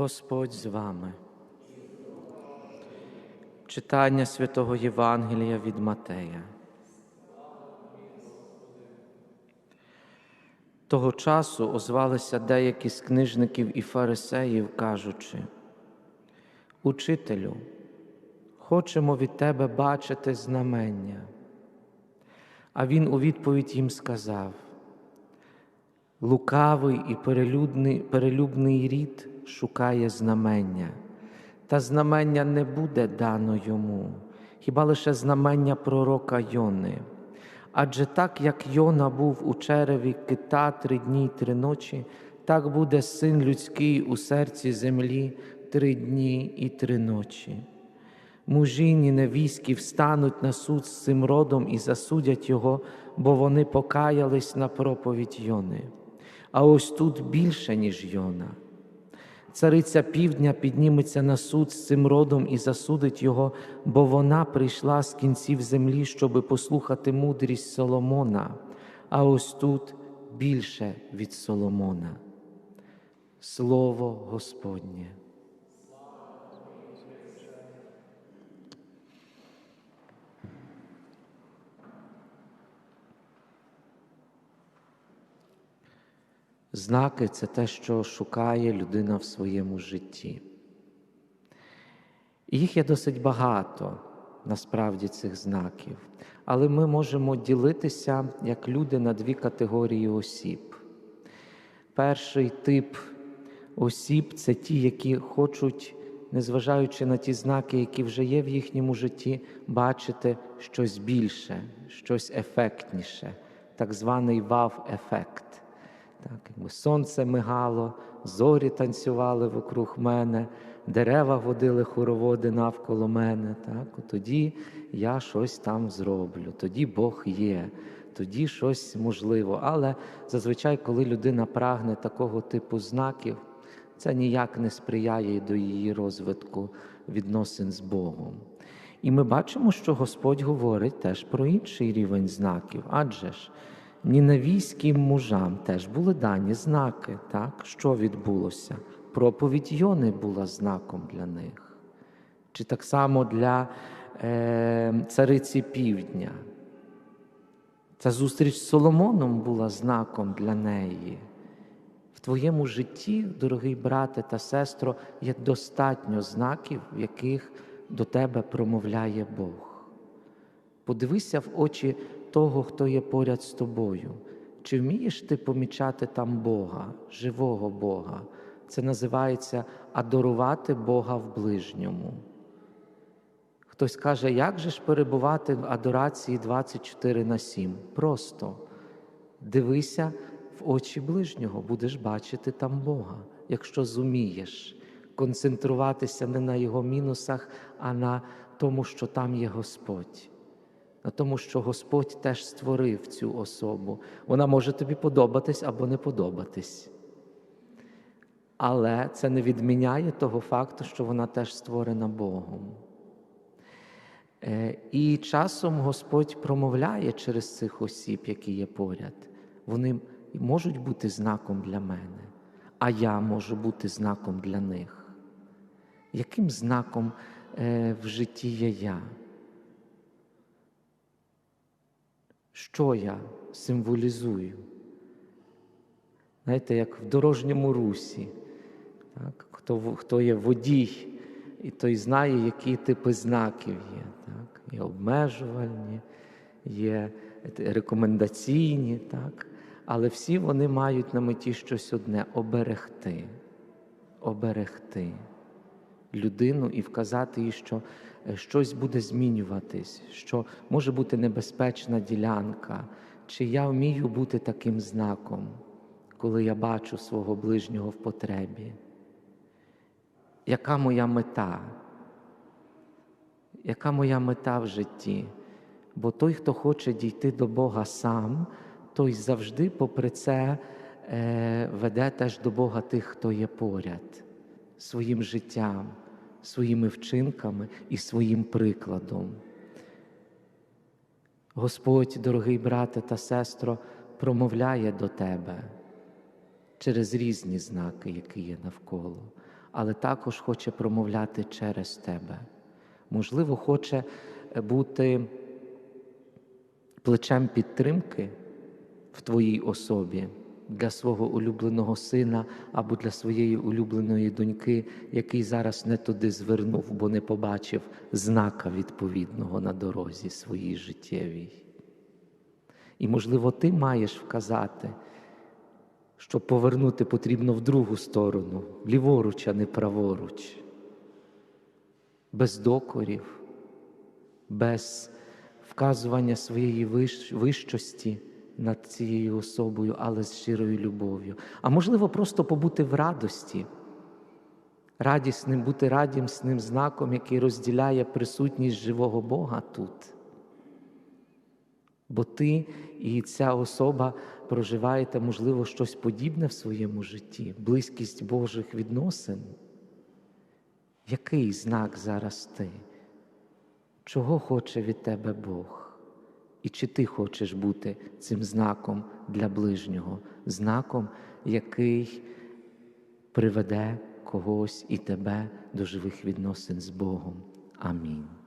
Господь з вами. Читання святого Євангелія від Матея. Того часу озвалися деякі з книжників і фарисеїв, кажучи, Учителю, хочемо від тебе бачити знамення. А він у відповідь їм сказав: Лукавий і перелюбний, рід шукає знамення, та знамення не буде дано йому, хіба лише знамення пророка Йони. Адже так, як Йона був у череві кита три дні й три ночі, так буде син людський у серці землі три дні і три ночі. Мужі невійські встануть на суд з цим родом і засудять його, бо вони покаялись на проповідь Йони. А ось тут більше, ніж Йона. Цариця півдня підніметься на суд з цим родом і засудить його, бо вона прийшла з кінців землі, щоби послухати мудрість Соломона, а ось тут більше від Соломона. Слово Господнє. Знаки це те, що шукає людина в своєму житті. І їх є досить багато, насправді, цих знаків. Але ми можемо ділитися як люди на дві категорії осіб. Перший тип осіб це ті, які хочуть, незважаючи на ті знаки, які вже є в їхньому житті, бачити щось більше, щось ефектніше, так званий вав-ефект. Так, якби Сонце мигало, зорі танцювали вокруг мене, дерева водили хороводи навколо мене. Так, Тоді я щось там зроблю, тоді Бог є, тоді щось можливо. Але зазвичай, коли людина прагне такого типу знаків, це ніяк не сприяє до її розвитку відносин з Богом. І ми бачимо, що Господь говорить теж про інший рівень знаків, адже ж. Нінавійським мужам теж були дані знаки, так? що відбулося. Проповідь Йони була знаком для них. Чи так само для е, цариці Півдня. Ця зустріч з Соломоном була знаком для неї. В твоєму житті, дорогий брате та сестро, є достатньо знаків, в яких до тебе промовляє Бог. Подивися в очі того, хто є поряд з тобою. Чи вмієш ти помічати там Бога, живого Бога? Це називається адорувати Бога в ближньому. Хтось каже, як же ж перебувати в адорації 24 на 7? Просто дивися в очі ближнього, будеш бачити там Бога, якщо зумієш концентруватися не на його мінусах, а на тому, що там є Господь на тому, що Господь теж створив цю особу. Вона може тобі подобатись або не подобатись. Але це не відміняє того факту, що вона теж створена Богом. Е, і часом Господь промовляє через цих осіб, які є поряд. Вони можуть бути знаком для мене, а я можу бути знаком для них. Яким знаком е, в житті є я? Що я символізую. Знаєте, як в дорожньому русі, так? хто хто є водій, і той знає, які типи знаків є. Так? Є обмежувальні, є рекомендаційні, так? але всі вони мають на меті щось одне оберегти, оберегти людину і вказати їй, що Е, щось буде змінюватись, що може бути небезпечна ділянка, чи я вмію бути таким знаком, коли я бачу свого ближнього в потребі. Яка моя мета? Яка моя мета в житті? Бо той, хто хоче дійти до Бога сам, той завжди, попри це, е, веде теж до Бога тих, хто є поряд своїм життям своїми вчинками і своїм прикладом. Господь, дорогий брате та сестро, промовляє до тебе через різні знаки, які є навколо. але також хоче промовляти через тебе. Можливо, хоче бути плечем підтримки в твоїй особі для свого улюбленого сина або для своєї улюбленої доньки, який зараз не туди звернув, бо не побачив знака відповідного на дорозі своїй життєвій. І, можливо, ти маєш вказати, що повернути потрібно в другу сторону, ліворуч, а не праворуч, без докорів, без вказування своєї вищ- вищості над цією особою, але з щирою любов'ю. А можливо, просто побути в радості, радісним, бути радісним знаком, який розділяє присутність живого Бога тут. Бо ти і ця особа проживаєте, можливо, щось подібне в своєму житті, близькість Божих відносин. Який знак зараз ти? Чого хоче від тебе Бог? І чи ти хочеш бути цим знаком для ближнього, знаком, який приведе когось і тебе до живих відносин з Богом? Амінь.